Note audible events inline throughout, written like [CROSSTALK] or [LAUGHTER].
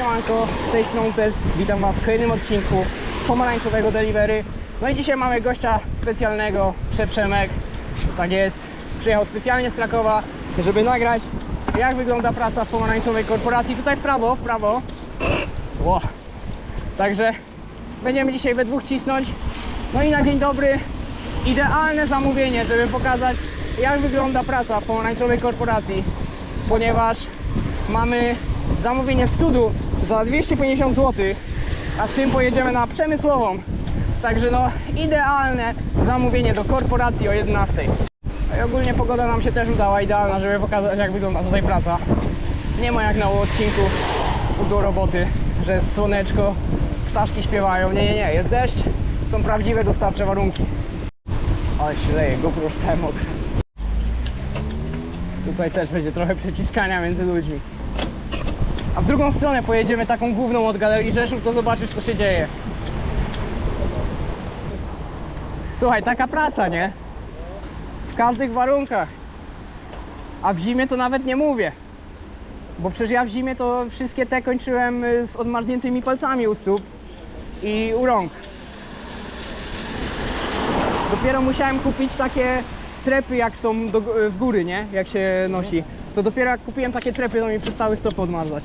siemanko, z tej strony. Witam Was w kolejnym odcinku z pomarańczowego delivery. No i dzisiaj mamy gościa specjalnego, Przeprzemek. Tak jest, przyjechał specjalnie z Krakowa, żeby nagrać jak wygląda praca w pomarańczowej korporacji. Tutaj w prawo, w prawo. Ło. Także będziemy dzisiaj we dwóch cisnąć. No i na dzień dobry idealne zamówienie, żeby pokazać jak wygląda praca w pomarańczowej korporacji. Ponieważ mamy zamówienie studu za 250 zł, a z tym pojedziemy na przemysłową. Także no idealne zamówienie do korporacji o 11. No i ogólnie pogoda nam się też udała idealna, żeby pokazać jak wygląda tutaj praca. Nie ma jak na odcinku do roboty, że jest słoneczko, ptaszki śpiewają. Nie, nie, nie, jest deszcz, są prawdziwe dostawcze warunki. Ale się leje, GoPro już mokry. Tutaj też będzie trochę przeciskania między ludźmi. A w drugą stronę pojedziemy taką główną od Galerii Rzeszów, to zobaczysz co się dzieje. Słuchaj, taka praca, nie? W każdych warunkach. A w zimie to nawet nie mówię. Bo przecież ja w zimie to wszystkie te kończyłem y, z odmarzniętymi palcami u stóp i u rąk. Dopiero musiałem kupić takie trepy, jak są do, w góry, nie? Jak się nosi. To dopiero jak kupiłem takie trepy, to mi przestały stopy odmarzać.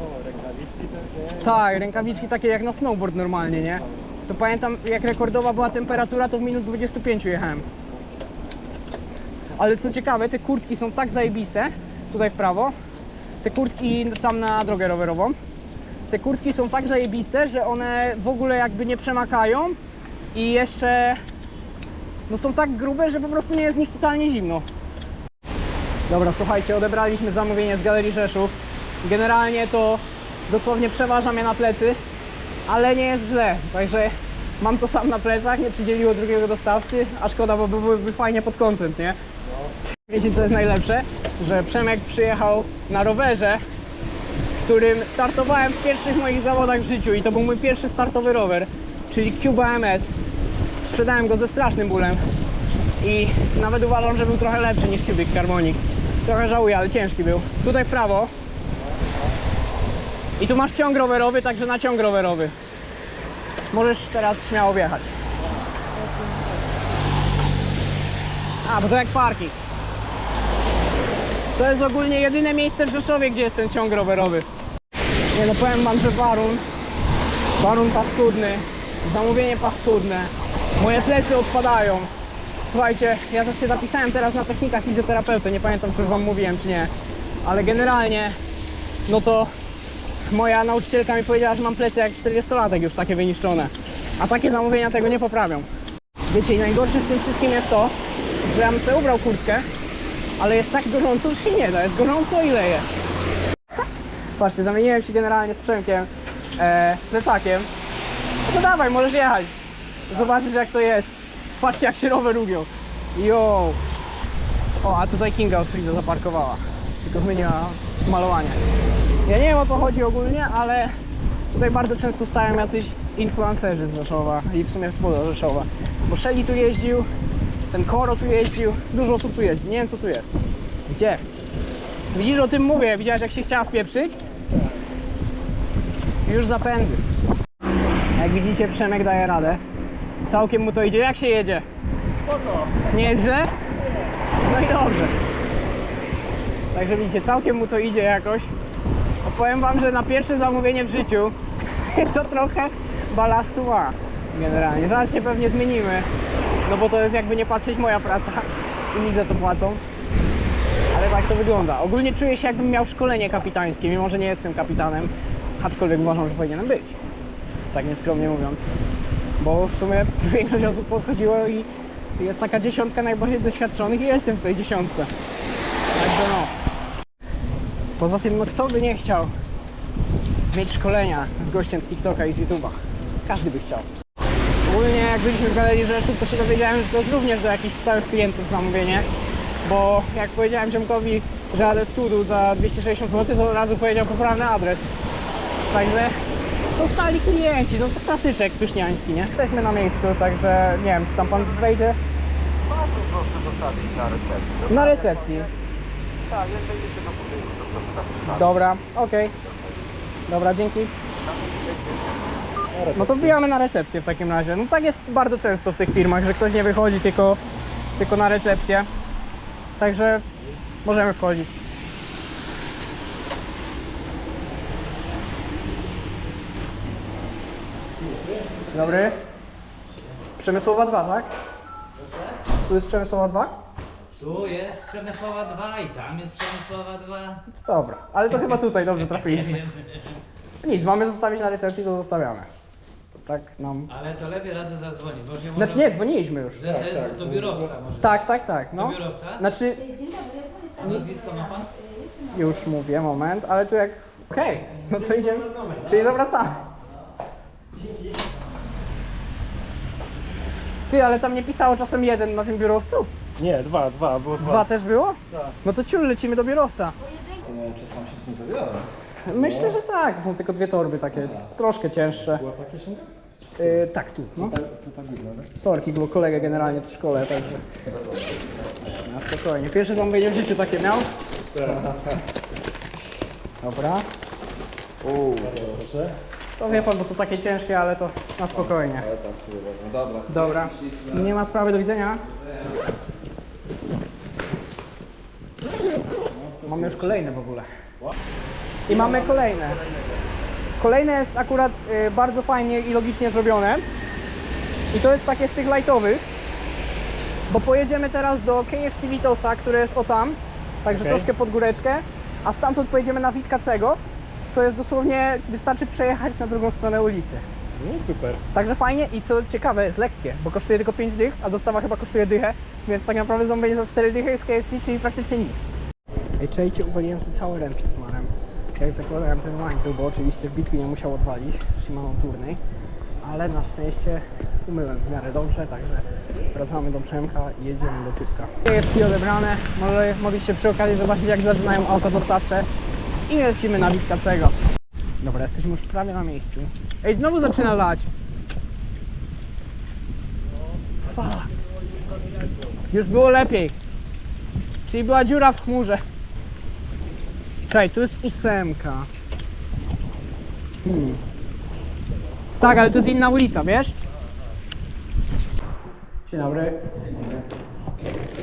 O, rękawiczki też, nie? Tak, rękawiczki takie jak na snowboard normalnie, nie? To pamiętam, jak rekordowa była temperatura, to w minus 25 jechałem. Ale co ciekawe, te kurtki są tak zajebiste, tutaj w prawo, te kurtki tam na drogę rowerową, te kurtki są tak zajebiste, że one w ogóle jakby nie przemakają i jeszcze no są tak grube, że po prostu nie jest w nich totalnie zimno. Dobra, słuchajcie, odebraliśmy zamówienie z Galerii Rzeszów. Generalnie to dosłownie przeważa mnie na plecy, ale nie jest źle. Także mam to sam na plecach, nie przydzieliło drugiego dostawcy, a szkoda, bo byłoby fajnie pod content, nie? Wiecie co jest najlepsze? Że Przemek przyjechał na rowerze, którym startowałem w pierwszych moich zawodach w życiu i to był mój pierwszy startowy rower, czyli Cuba MS. Sprzedałem go ze strasznym bólem i nawet uważam, że był trochę lepszy niż Cubic Carbonic. Trochę żałuję, ale ciężki był. Tutaj w prawo. I tu masz ciąg rowerowy, także na ciąg rowerowy. Możesz teraz śmiało wjechać. A, bo to jak parking. To jest ogólnie jedyne miejsce w Rzeszowie, gdzie jest ten ciąg rowerowy. Nie no, powiem wam, że warun, warun paskudny, zamówienie paskudne, moje plecy odpadają. Słuchajcie, ja też się zapisałem teraz na technika fizjoterapeuty, nie pamiętam czy już wam mówiłem czy nie, ale generalnie, no to moja nauczycielka mi powiedziała, że mam plecy jak 40-latek już takie wyniszczone. A takie zamówienia tego nie poprawią. Wiecie, i najgorsze w tym wszystkim jest to, że ja bym sobie ubrał kurtkę, ale jest tak gorąco, że się nie da. Jest gorąco i leje. [LAUGHS] Patrzcie, zamieniłem się generalnie z Przemkiem e, plecakiem. No to dawaj, możesz jechać. Zobaczysz jak to jest. Patrzcie jak się rower ugiął. Yo. O, a tutaj Kinga od Friza zaparkowała. Tylko zmieniła malowanie. Ja nie wiem o co chodzi ogólnie, ale tutaj bardzo często stają jacyś influencerzy z Rzeszowa i w sumie spoza Rzeszowa. Bo Shelly tu jeździł, ten Koro tu jeździł, dużo osób tu jeździ. Nie wiem co tu jest. Gdzie? Widzisz, o tym mówię. Widziałeś jak się chciała wpieprzyć? Już zapędy. Jak widzicie, Przemek daje radę. Całkiem mu to idzie. Jak się jedzie? Spoko. Nie jest źle? No i dobrze. Także widzicie, całkiem mu to idzie jakoś. Opowiem wam, że na pierwsze zamówienie w życiu [LAUGHS] to trochę balastu ma. Generalnie. Zaraz się pewnie zmienimy. No bo to jest jakby nie patrzeć moja praca i mi za to płacą. Ale tak to wygląda. Ogólnie czuję się jakbym miał szkolenie kapitańskie, mimo że nie jestem kapitanem. Aczkolwiek uważam, że powinienem być. Tak nieskromnie mówiąc. Bo w sumie [LAUGHS] większość osób podchodziło i jest taka dziesiątka najbardziej doświadczonych i jestem w tej dziesiątce. Także no. Poza tym, no kto by nie chciał mieć szkolenia z gościem z TikToka i z YouTube'a? Każdy by chciał. Ogólnie jak byliśmy w Galerii Rzeszów, to się dowiedziałem, że to jest również do jakichś stałych klientów zamówienie. Bo jak powiedziałem Ziomkowi, że jadę studu za 260 zł, to od razu powiedział poprawny adres. Także to stali klienci, no to klasyczek pyszniański, nie? Jesteśmy na miejscu, także nie wiem, czy tam pan wejdzie proszę zostawić na recepcji. na recepcji. Tak, jak wejdziecie do budynku, to proszę tam. Dobra, okej. Dobra, dzięki. No to wbijamy na recepcję w takim razie. No tak jest bardzo często w tych firmach, że ktoś nie wychodzi tylko, tylko na recepcję. Także możemy wchodzić. Dzień dobry. Przemysłowa 2, tak? Tu jest Przemysłowa 2? Tu jest Przemysłowa 2 i tam jest Przemysłowa 2. Dobra, ale to chyba tutaj dobrze trafiliśmy. [LAUGHS] Nic, mamy zostawić na recepcji, to zostawiamy. Tak nam... Ale to lepiej radzę zadzwonić, już nie Znaczy nie, dzwoniliśmy już. Że to jest do biurowca może. Tak, tak, tak, Do no. biurowca? Znaczy, A nazwisko ma pan? już mówię, moment, ale tu jak... Okej, no to idziemy. Czyli zawracamy. Ty, ale tam nie pisało czasem jeden na tym biurowcu? Nie, dwa, dwa, było dwa. Dwa też było? Tak. No to ciul, lecimy do biurowca. Czy sam się z tym zabiorę? Myślę, że tak, to są tylko dwie torby takie, troszkę cięższe. Była ta kieszonka? Yy, tak, tu, no. To, to ta górna, tak? Sorki, bo kolega generalnie w szkole, także... Na spokojnie. Pierwsze zamówienie w życiu takie miał? Dobra. Proszę. To wie pan, bo to takie ciężkie, ale to na spokojnie. Ale tak sobie wezmę. Dobra. Dobra. Nie ma sprawy, do widzenia. Mamy już kolejne w ogóle. I mamy kolejne. Kolejne jest akurat y, bardzo fajnie i logicznie zrobione. I to jest takie z tych lightowych. Bo pojedziemy teraz do KFC Vitosa, które jest o tam. Także Okej. troszkę pod góreczkę. A stamtąd pojedziemy na Witkacego, co jest dosłownie, wystarczy przejechać na drugą stronę ulicy. No super. Także fajnie i co ciekawe, jest lekkie, bo kosztuje tylko 5 dych, a dostawa chyba kosztuje dychę, więc tak naprawdę zamówienie za 4 dychy z KFC, czyli praktycznie nic. Ej, czejcie, uwaliłem sobie całe ręce z marem. Jak zakładałem ten łańcuch, bo oczywiście w bitwie nie musiał odwalić Shimano turnej, ale na szczęście umyłem w miarę dobrze, także wracamy do Przemka i jedziemy do Typka. KFC odebrane, może mogliście przy okazji zobaczyć jak zaczynają auto dostawcze i lecimy na Witkacego. Dobra, jesteśmy już prawie na miejscu. Ej, znowu zaczyna lać. Fuck. Już było lepiej. Czyli była dziura w chmurze. Czekaj, tu jest ósemka. Hmm. Tak, ale to jest inna ulica, wiesz? Dzień dobry.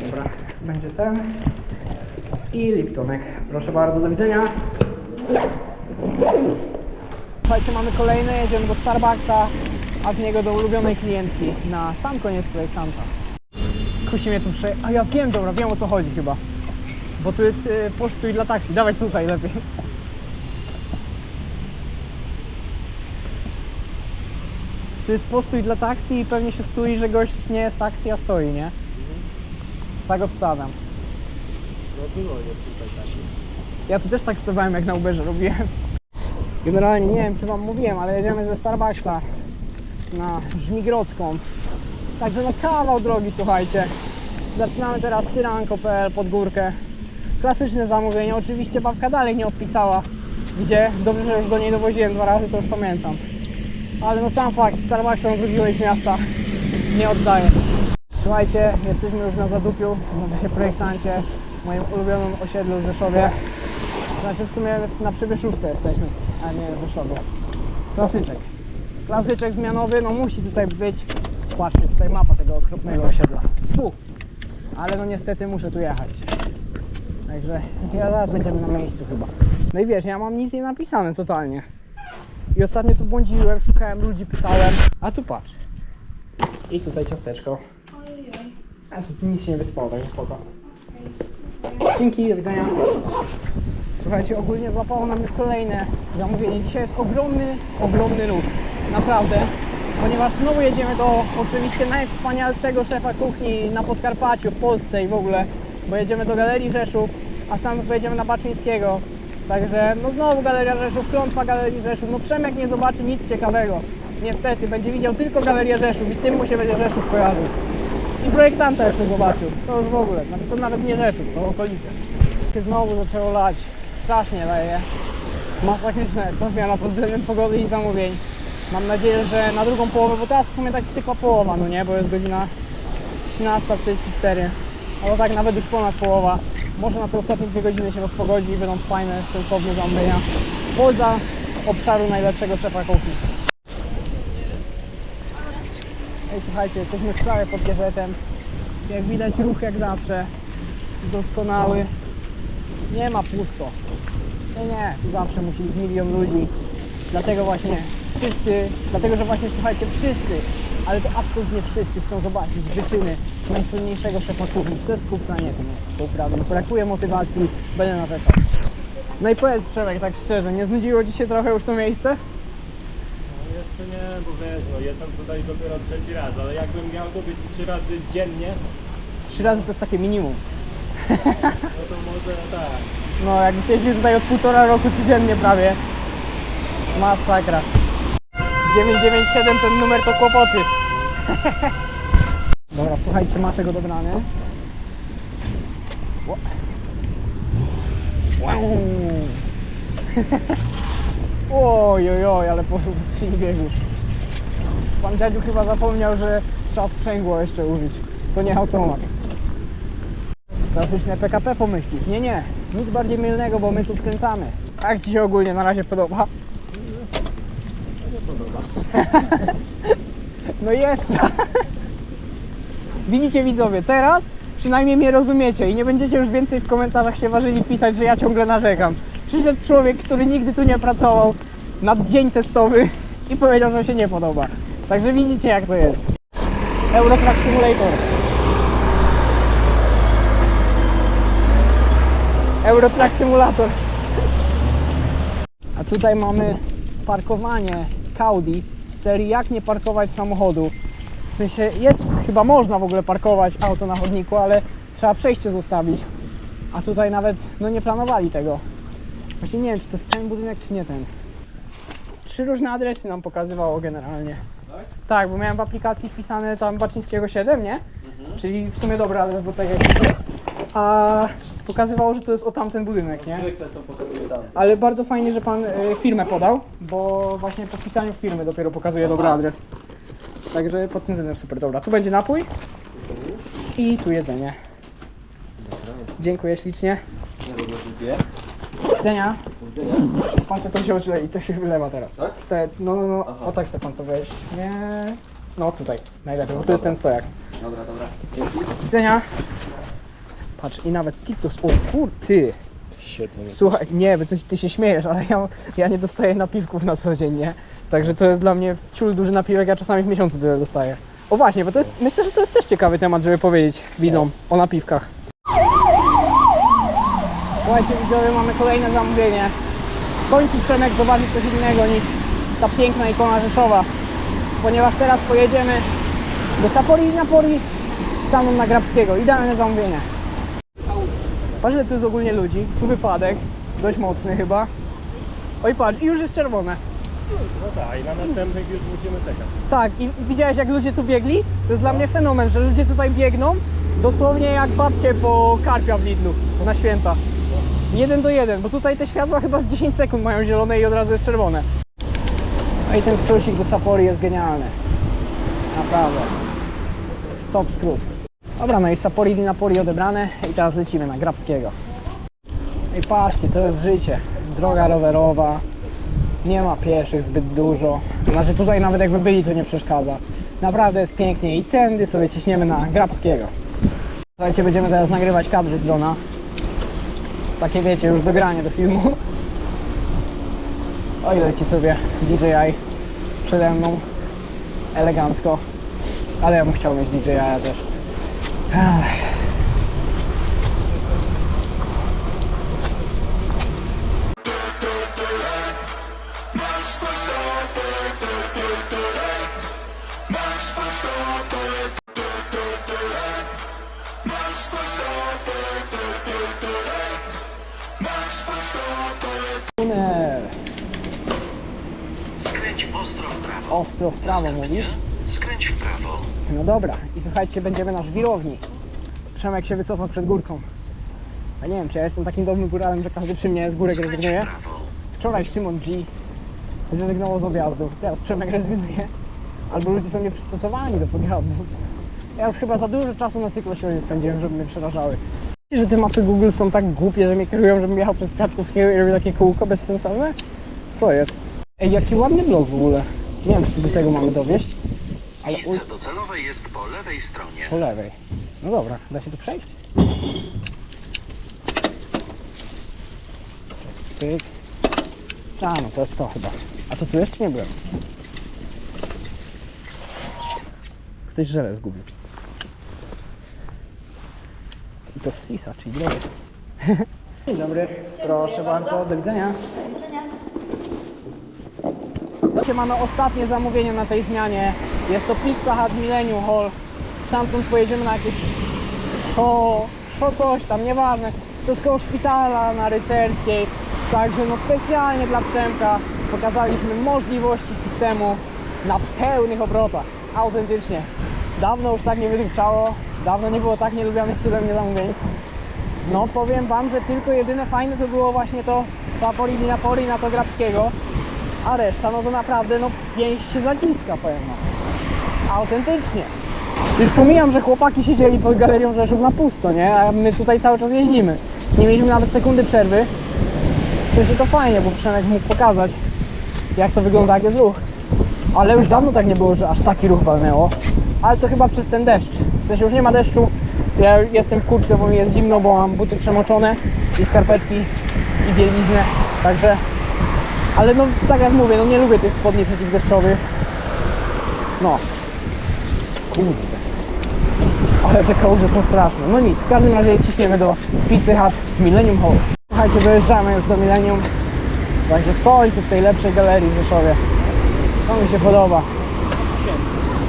Dobra, będzie ten. I Liptonek. Proszę bardzo, do widzenia. Słuchajcie, mamy kolejny, jedziemy do Starbucksa, a z niego do ulubionej klientki na sam koniec projektanta. Kusi mnie tu prze... A ja wiem, dobra, wiem o co chodzi chyba. Bo tu jest y, postój dla taksi. Dawaj tutaj lepiej. Tu jest postój dla taksi i pewnie się spróli, że gość nie jest taksi, a stoi, nie? Tak obstawiam. No było jest tutaj taki. Ja tu też tak stawałem jak na Uberze robiłem. Generalnie nie wiem czy wam mówiłem, ale jedziemy ze Starbucksa na Żmigrodzką. Także no kawał drogi słuchajcie. Zaczynamy teraz tyranko.pl pod górkę. Klasyczne zamówienie. Oczywiście babka dalej nie odpisała gdzie. Dobrze, że już do niej dowoziłem dwa razy, to już pamiętam. Ale no sam fakt, Starbucksa na drugi koniec miasta nie oddaje. Słuchajcie, jesteśmy już na Zadupiu, na się projektancie, w moim ulubionym osiedlu w Rzeszowie. Znaczy w sumie na Przybyszówce jesteśmy, a nie w Rzeszowie. Klasyczek. Klasyczek zmianowy, no musi tutaj być. Patrzcie, tutaj mapa tego okropnego osiedla. Fu! Ale no niestety muszę tu jechać. Także ja zaraz będziemy na miejscu chyba. No i wiesz, ja mam nic nie napisane totalnie. I ostatnio tu błądziłem, szukałem ludzi, pytałem. A tu patrz. I tutaj ciasteczko. A tu nic się nie wyspało, także spoko. Dzięki, do widzenia. Słuchajcie, ogólnie złapało nam już kolejne zamówienie. Dzisiaj jest ogromny, ogromny ruch. Naprawdę. Ponieważ znowu jedziemy do oczywiście najwspanialszego szefa kuchni na Podkarpaciu, w Polsce i w ogóle. Bo jedziemy do Galerii Rzeszów, a sam pojedziemy na Baczyńskiego. Także no znowu Galeria Rzeszów, klątwa Galerii Rzeszów. No Przemek nie zobaczy nic ciekawego. Niestety, będzie widział tylko Galerię Rzeszów i z tym mu się będzie Rzeszów kojarzył. I projektanta jeszcze zobaczył. To już w ogóle. Znaczy to nawet nie Rzeszów, to okolice. Znowu zaczęło lać. Strasznie leje. Masakryczna jest ta zmiana pod względem pogody i zamówień. Mam nadzieję, że na drugą połowę, bo teraz w sumie tak stykła połowa, no nie? Bo jest godzina 13.44. Ale tak nawet już ponad połowa. Może na te ostatnie dwie godziny się rozpogodzi i będą fajne, sensowne zamówienia. Spoza obszaru najlepszego szefa kuchni. Ej, słuchajcie, jesteśmy w prawie pod Gierzetem. Jak widać ruch jak zawsze. Doskonały. Nie ma pusto. Nie, nie, zawsze musi być milion ludzi. Dlatego właśnie wszyscy, dlatego że właśnie słuchajcie, wszyscy, ale to absolutnie wszyscy chcą zobaczyć wyczyny najsłynniejszego szefa kuchni. To jest kupna, nie, to nie jest półprawda. Brakuje motywacji, będę narzekał. No i powiedz Przemek, tak szczerze, nie znudziło Ci się trochę już to miejsce? No jeszcze nie, bo wiesz, no jestem tutaj dopiero trzeci raz, ale jakbym miał to być trzy razy dziennie, Trzy razy to jest takie minimum. [LAUGHS] no to może tak. No, jak jesteśmy tutaj od półtora roku codziennie prawie. Masakra. 997 ten numer to kłopoty. [LAUGHS] Dobra, słuchajcie, maczek odebrany. Wow. [LAUGHS] Oj, oj, oj, ale poszło po skrzyni biegów. Pan dziadziu chyba zapomniał, że trzeba sprzęgło jeszcze użyć. To nie automat. Klasyczne PKP pomyślisz. Nie, nie. Nic bardziej mylnego, bo my tu skręcamy. A jak Ci się ogólnie na razie podoba? Podoba. [LAUGHS] No jest. Widzicie widzowie, teraz przynajmniej mnie rozumiecie i nie będziecie już więcej w komentarzach się ważyli pisać, że ja ciągle narzekam. Przyszedł człowiek, który nigdy tu nie pracował na dzień testowy i powiedział, że się nie podoba. Także widzicie jak to jest. Eurotrack Simulator. Eurotrack Simulator. A tutaj mamy parkowanie Audi z serii jak nie parkować samochodu. W sensie jest, chyba można w ogóle parkować auto na chodniku, ale trzeba przejście zostawić. A tutaj nawet no nie planowali tego. Właśnie nie wiem, czy to jest ten budynek, czy nie ten. Trzy różne adresy nam pokazywało generalnie. Tak? Tak, bo miałem w aplikacji wpisane tam Baczyńskiego 7, nie? Czyli w sumie dobry adres, bo tak jak. A pokazywało, że to jest o tamten budynek, nie? Zwykle to pokazuje tam. Ale bardzo fajnie, że pan y, firmę podał, bo właśnie po wpisaniu firmy dopiero pokazuje dobry adres. Także pod tym względem super. Dobra, tu będzie napój i tu jedzenie. Dziękuję ślicznie. Widzenia. Pan sobie to wziął źle i to się wylewa teraz. Tak? Te, no, no, no, Aha. o tak chce pan to wejść. Nie. No tutaj, najlepiej, bo tu jest ten stojak. Dobra, dobra. Dzięki. Widzenia. Patrz, i nawet Titus, o kur, ty. Świetnie. Słuchaj, nie, bo ty, ty się śmiejesz, ale ja, ja nie dostaję napiwków na co dzień, nie? Także to jest dla mnie ciul duży napiwek, ja czasami w miesiącu tyle dostaję. O właśnie, bo to jest, myślę, że to jest też ciekawy temat, żeby powiedzieć widzom o napiwkach. Słuchajcie widzowie, mamy kolejne zamówienie. W końcu Przemek zobaczy coś innego niż ta piękna ikona Rzeszowa. Ponieważ teraz pojedziemy do Sapori i Napoli staną na Grabskiego. Idealne zamówienie. Patrz, że tu jest ogólnie ludzi. Tu wypadek. Dość mocny chyba. Oj patrz, i już jest czerwone. No tak, i na następnych już musimy czekać. Tak, i widziałeś jak ludzie tu biegli? To jest dla mnie fenomen, że ludzie tutaj biegną dosłownie jak babcie po karpia w Lidlu na święta. Jeden do jeden, bo tutaj te światła chyba z 10 sekund mają zielone i od razu jest czerwone. No i ten skrócik do Sapori jest genialny. Naprawdę. Stop skrót. Dobra, no i Sapori Napoli odebrane i teraz lecimy na Grabskiego. I patrzcie, to jest życie. Droga rowerowa, nie ma pieszych zbyt dużo. Znaczy tutaj nawet jakby byli to nie przeszkadza. Naprawdę jest pięknie i tędy sobie ciśniemy na Grabskiego. Słuchajcie, będziemy teraz nagrywać kadry z drona. Takie wiecie, już dogranie do filmu. Oj, leci sobie DJI przede mną. Elegancko. Ale ja bym chciał mieć DJI też. Tunel. Skręć ostro w prawo. Ostro w prawo mówisz? No dobra, i słuchajcie, będziemy na żwirowni. Przemek się wycofał przed górką. A nie wiem, czy ja jestem takim dobrym góralem, że każdy przy mnie z górek rezygnuje. Wczoraj Szymon G zrezygnował z objazdu, teraz Przemek rezygnuje. Albo ludzie są nieprzystosowani do podjazdu. Ja już chyba za dużo czasu na cyklosiłowie spędziłem, żeby mnie przerażały. Wiecie, Że te mapy Google są tak głupie, że mnie kierują, żebym jechał przez Kraczkowskiego i robił takie kółko bezsensowne? Co jest? Ej, jaki ładny blok w ogóle. Nie wiem, czy do tego mamy dowieść. Ale Miejsce docelowe jest po lewej stronie. po lewej. No dobra, da się tu przejść? Pyk. A, no to jest to chyba. A to tu jeszcze nie byłem. Ktoś żelę zgubił. I to z Sisa, czyli drogi. [LAUGHS] Dzień dobry. Proszę bardzo, do widzenia. Mamy ostatnie zamówienie na tej zmianie. Jest to Pizza Hut Millennium Hall. Stamtąd pojedziemy na jakieś to, to coś tam, nieważne. To jest koło szpitala na Rycerskiej. Także no specjalnie dla Przemka pokazaliśmy możliwości systemu na pełnych obrotach. Autentycznie. Dawno już tak nie wydupczało. Dawno nie było tak nielubianych przeze mnie zamówień. No powiem wam, że tylko jedyne fajne to było właśnie to z Sapori Napoli na to Grabskiego. A reszta no to naprawdę no pięść się zaciska powiem wam. Autentycznie. Już pomijam, że chłopaki siedzieli pod galerią Rzeszów na pusto, nie? A my tutaj cały czas jeździmy. Nie mieliśmy nawet sekundy przerwy. W sensie to fajnie, bo Przemek mógł pokazać, jak to wygląda, jak jest ruch. Ale już dawno tak nie było, że aż taki ruch walnęło. Ale to chyba przez ten deszcz. W sensie już nie ma deszczu. Ja jestem w kurce, bo mi jest zimno, bo mam buty przemoczone i skarpetki i bieliznę. Także... Ale no, tak jak mówię, no nie lubię tych spodni przeciwdeszczowych. No, Kurde. Ale te kałuże są straszne. No nic, w każdym razie ciśniemy do Pizzy Hut w Millennium Hall. Słuchajcie, dojeżdżamy już do Millennium. Także w końcu w tej lepszej galerii w Rzeszowie. To mi się podoba.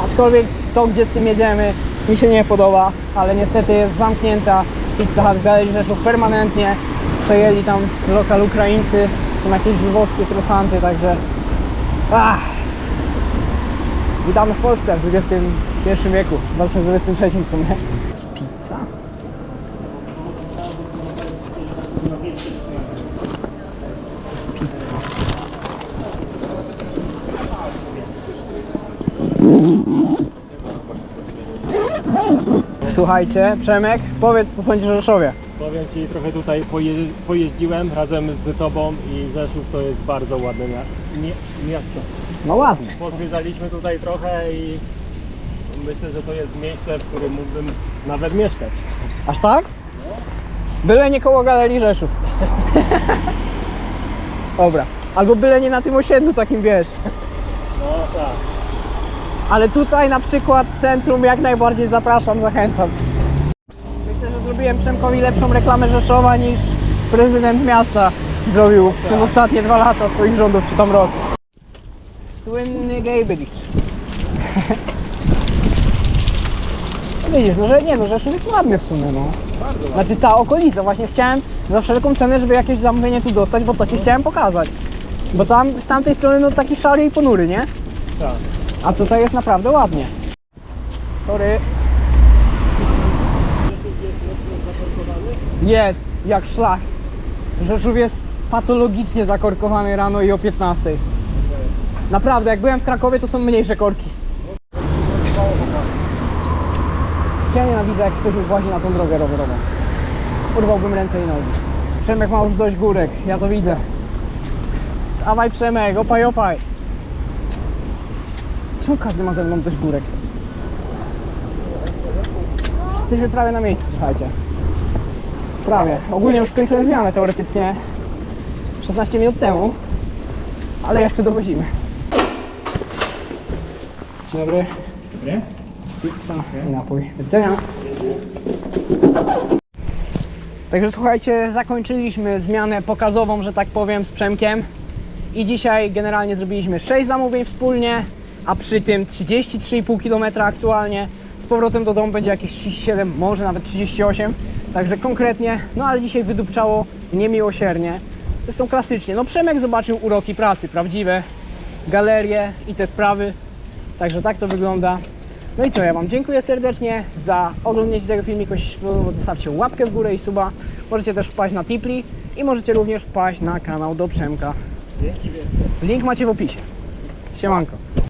Aczkolwiek to, gdzie z tym jedziemy, mi się nie podoba, ale niestety jest zamknięta Pizza Hut w Galerii Rzeszów permanentnie. Przejęli tam lokal Ukraińcy, są jakieś wywozkie krosanty, także... Ach, Witamy w Polsce w XXI wieku, w 2023 w sumie. Jest pizza? To jest pizza. Słuchajcie, Przemek, powiedz co sądzisz o Rzeszowie. Powiem Ci, trochę tutaj poje, pojeździłem razem z Tobą i Rzeszów to jest bardzo ładne mia- mie- miasto. No ładnie. Pozwiedzaliśmy tutaj trochę i myślę, że to jest miejsce, w którym mógłbym nawet mieszkać. Aż tak? Byle nie koło Galerii Rzeszów. Dobra. Albo byle nie na tym osiedlu takim, wiesz. No tak. Ale tutaj na przykład w centrum jak najbardziej zapraszam, zachęcam. Myślę, że zrobiłem Przemkowi lepszą reklamę Rzeszowa niż prezydent miasta zrobił przez ostatnie dwa lata swoich rządów, czy tam rok. Słynny. No [LAUGHS] Widzisz, no że nie no, Rzeszów jest ładny w sumie, no. Znaczy ta okolica, właśnie chciałem za wszelką cenę, żeby jakieś zamówienie tu dostać, bo to ci chciałem pokazać. Bo tam z tamtej strony no taki szary i ponury, nie? Tak. A tutaj jest naprawdę ładnie. Sorry. Jest, jak szlak. Rzeszów jest patologicznie zakorkowany rano i o 15. Naprawdę, jak byłem w Krakowie, to są mniejsze korki. Ja nienawidzę, jak ktoś włazi na tą drogę rowerową. Urwałbym ręce i nogi. Przemek ma już dość górek, ja to widzę. Dawaj Przemek, opaj, opaj. Czemu każdy ma ze mną dość górek? Jesteśmy prawie na miejscu, słuchajcie. Prawie. Ogólnie już skończyłem zmianę teoretycznie 16 minut temu, ale jeszcze dowozimy. Dzień dobry. Dobry. Pizza i napój. Do widzenia. Także słuchajcie, zakończyliśmy zmianę pokazową, że tak powiem, z Przemkiem. I dzisiaj generalnie zrobiliśmy 6 zamówień wspólnie, a przy tym 33,5 km aktualnie. Z powrotem do domu będzie jakieś 37, może nawet 38. Także konkretnie, no ale dzisiaj wydupczało niemiłosiernie. Zresztą klasycznie. No Przemek zobaczył uroki pracy, prawdziwe galerie i te sprawy. Także tak to wygląda. No i co, ja Wam dziękuję serdecznie za oglądnięcie tego filmiku. Jeśli się podobało, zostawcie łapkę w górę i suba. Możecie też wpaść na Tipli i możecie również wpaść na kanał do Przemka. Link macie w opisie. Siemanko.